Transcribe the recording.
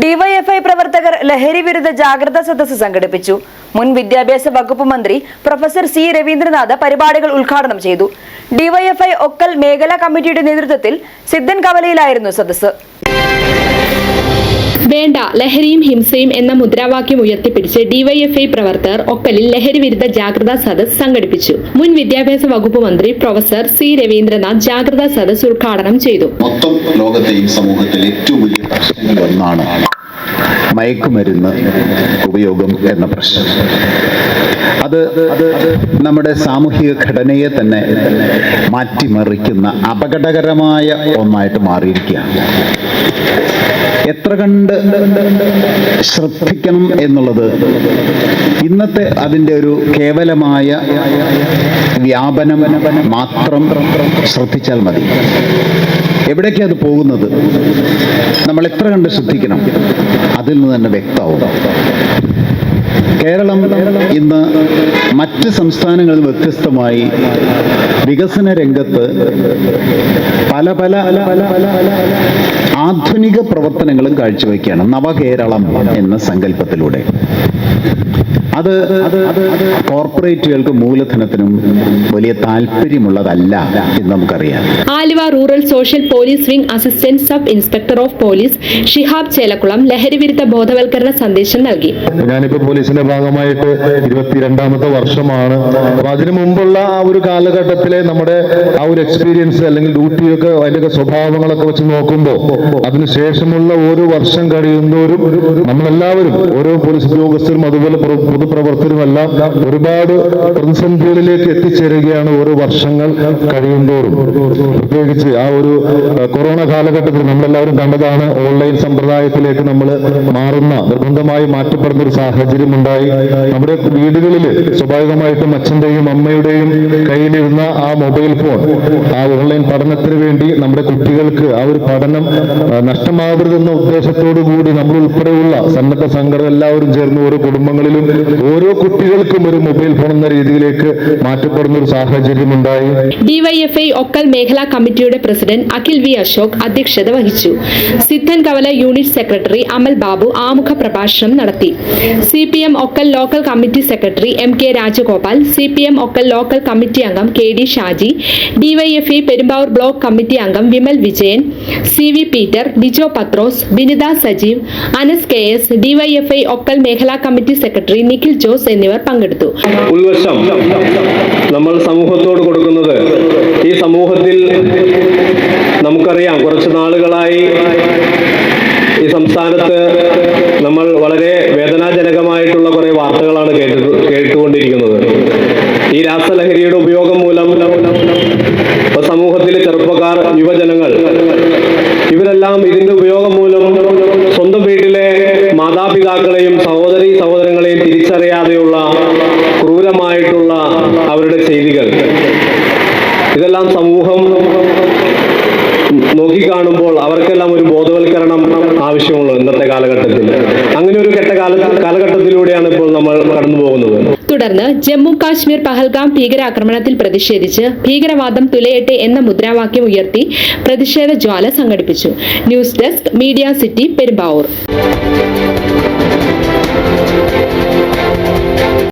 DYFI പ്രവർത്തകർ ലഹരി വിരുദ്ധ ജാഗ്രതാ സദസ്സ് സംഘടിപ്പിച്ചു. മുൻ വിദ്യാഭ്യാസ വകുപ്പ് മന്ത്രി പ്രൊഫസർ സി രവീന്ദ്രനാഥ് പരിപാടികൾ ഉദ്ഘാടനം ചെയ്തു. ഡിവൈഎഫ്ഐ ഒക്കൽ മേഖലാ കമ്മിറ്റിയുടെ നേതൃത്വത്തിൽ സിദ്ധൻ കവലയിലായിരുന്നു സദസ്സ്. ലഹരിയും ഹിംസയും എന്ന മുദ്രാവാക്യം ഉയർത്തിപ്പിടിച്ച് ഡിവൈഎഫ്ഐ പ്രവർത്തകർ ഒക്കലിൽ ലഹരി വിരുദ്ധ ജാഗ്രതാ സദസ് സംഘടിപ്പിച്ചു. മുൻ വിദ്യാഭ്യാസ വകുപ്പ് മന്ത്രി പ്രൊഫസർ സി രവീന്ദ്രനാഥ് ജാഗ്രതാ സദസ് ഉദ്ഘാടനം ചെയ്തു. മൊത്തം ലോകത്തെയും സമൂഹത്തിലെ ഏറ്റവും വലിയ പ്രശ്നങ്ങളിൽ ഒന്നാണ് മയക്കുമരുന്ന് ഉപയോഗം എന്ന പ്രശ്നം. അത് നമ്മുടെ സാമൂഹിക ഘടനയെ തന്നെ മാറ്റിമറിക്കുന്ന അപകടകരമായ ഒന്നായിട്ട് മാറിയിരിക്കുകയാണ്. എത്ര കണ്ട് ശ്രദ്ധിക്കണം എന്നുള്ളത്. ഇന്നത്തെ അതിന്റെ ഒരു കേവലമായ വ്യാപനം മാത്രം ശ്രദ്ധിച്ചാൽ മതി. എവിടേക്കാണ് അത് പോകുന്നത്? നമ്മൾ എത്ര കണ്ട് ശ്രദ്ധിക്കണം? അതിൽ നിന്ന് തന്നെ വ്യക്തമാവും. കേരളം ഇന്ന് മറ്റ് സംസ്ഥാനങ്ങളിൽ വ്യത്യസ്തമായി വികസന രംഗത്ത് പല പല ആധുനിക പ്രവർത്തനങ്ങളും കാഴ്ചവെക്കുകയാണ് നവകേരളം എന്ന സങ്കല്പത്തിലൂടെ. അത് കോർപ്പറേറ്റുകൾക്ക് മൂലധനത്തിനും വലിയ താല്പര്യമുള്ളതല്ല എന്ന് നമുക്കറിയാം. Aluva rural social police wing assistant sub inspector of police Shihab Chelakkulam ലഹരി വിരുദ്ധ ബോധവൽക്കരണ സന്ദേശം നൽകി. ഞാനിപ്പോ പോലീസിന്റെ ഭാഗമായിട്ട് ഇരുപത്തിരണ്ടാമത്തെ വർഷമാണ്. അപ്പൊ അതിനു മുമ്പുള്ള ആ ഒരു കാലഘട്ടത്തിലെ നമ്മുടെ ആ ഒരു എക്സ്പീരിയൻസ് അല്ലെങ്കിൽ ഡ്യൂട്ടിയൊക്കെ അതിന്റെ സ്വഭാവങ്ങളൊക്കെ വെച്ച് നോക്കുമ്പോൾ അതിനുശേഷമുള്ള ഓരോ വർഷം കഴിയുന്നവരും നമ്മളെല്ലാവരും ഓരോ പോലീസ് ഉദ്യോഗസ്ഥരും അതുപോലെ പ്ര- പൊതുപ്രവർത്തകരും എല്ലാം ഒരുപാട് പ്രതിസന്ധികളിലേക്ക് എത്തിച്ചേരുകയാണ് ഓരോ വർഷങ്ങൾ കഴിയുന്തോറും. പ്രത്യേകിച്ച് ആ ഒരു കൊറോണ കാലഘട്ടത്തിൽ നമ്മളെല്ലാവരും കണ്ടതാണ് ഓൺലൈൻ സമ്പ്രദായത്തിലേക്ക് നമ്മൾ മാറുന്ന നിർബന്ധമായി മാറ്റപ്പെടുന്ന ഒരു സാഹചര്യം ഉണ്ടായി നമ്മുടെ വീടുകളിൽ സ്വാഭാവികമായിട്ടും അച്ഛന്റെയും അമ്മയുടെയും കയ്യിലിരുന്ന ആ മൊബൈൽ ഫോൺ ആ ഓൺലൈൻ പഠനത്തിന് വേണ്ടി നമ്മുടെ കുട്ടികൾക്ക് ആ ഒരു പഠനം നഷ്ടമാകരുതെന്ന ഉദ്ദേശത്തോടു കൂടി നമ്മൾ ഉൾപ്പെടെയുള്ള സന്നദ്ധ സംഘടന എല്ലാവരും ചേർന്ന് ഓരോ കുടുംബങ്ങളിലും ഓരോ കുട്ടികൾക്കും ഒരു മൊബൈൽ ഫോൺ എന്ന രീതിയിലേക്ക് മാറ്റപ്പെടുന്ന ഒരു സാഹചര്യം ഉണ്ടായി ഡിവൈഎഫ്ഐ ഒക്കൽ മേഖലാ കമ്മിറ്റിയുടെ പ്രസിഡന്റ് അഖിൽ വി അശോക് അധ്യക്ഷത വഹിച്ചു. സിദ്ധൻ കവല യൂണിറ്റ് സെക്രട്ടറി അമൽ ബാബു ആമുഖ പ്രഭാഷണം നടത്തി. C P M Okkal local committee secretary M K Rajagopal C P M Okkal local committee അംഗം K D Shaji DYFI Perumbavoor block committee അംഗം Vimal Vijayan C V Peter Bijo Pathros Binitha Sajeev Anas K S DYFI Okkal മേഖലാ committee secretary Nikhil Jose എന്നിവർ പങ്കെടുത്തു. ഉൾവശം നമ്മൾ സമൂഹത്തോട് കൊടുക്കുന്നത് ഈ സമൂഹത്തിൽ നമുക്കറിയാം കുറച്ച് നാളുകളായി ഈ സംസ്ഥാനത്ത് വാർത്തകളാണ് കേട്ടു കേട്ടുകൊണ്ടിരിക്കുന്നത്. ഈ രാസലഹരിയുടെ ഉപയോഗം മൂലം സമൂഹത്തിലെ ചെറുപ്പക്കാർ യുവജനങ്ങൾ ഇവരെല്ലാം ഇതിന്റെ ഉപയോഗം മൂലം സ്വന്തം വീട്ടിലെ മാതാപിതാക്കളെയും സഹോദരി സഹോദരങ്ങളെയും തിരിച്ചറിയാതെയുള്ള ക്രൂരമായിട്ടുള്ള അവരുടെ ചെയ്തികൾ. ഇതെല്ലാം സമൂഹം നോക്കിക്കാണുമ്പോൾ അവർക്കെല്ലാം ഒരു ബോധവൽക്കരണം ആവശ്യമുള്ളൂ ഇന്നത്തെ കാലഘട്ടത്തിൽ. അങ്ങനെ ഒരു കെട്ട കാല കാലഘട്ടത്തിലൂടെയാണ് ഇപ്പോൾ നമ്മൾ കടന്നു പോകുന്നത്. തുടർന്ന് ജമ്മു കാശ്മീർ പഹൽഗാം ഭീകരാക്രമണത്തിൽ പ്രതിഷേധിച്ച് ഭീകരവാദം തുലയട്ടെ എന്ന മുദ്രാവാക്യം ഉയർത്തി പ്രതിഷേധ ജ്വാല സംഘടിപ്പിച്ചു. News desk media city Perumbavoor.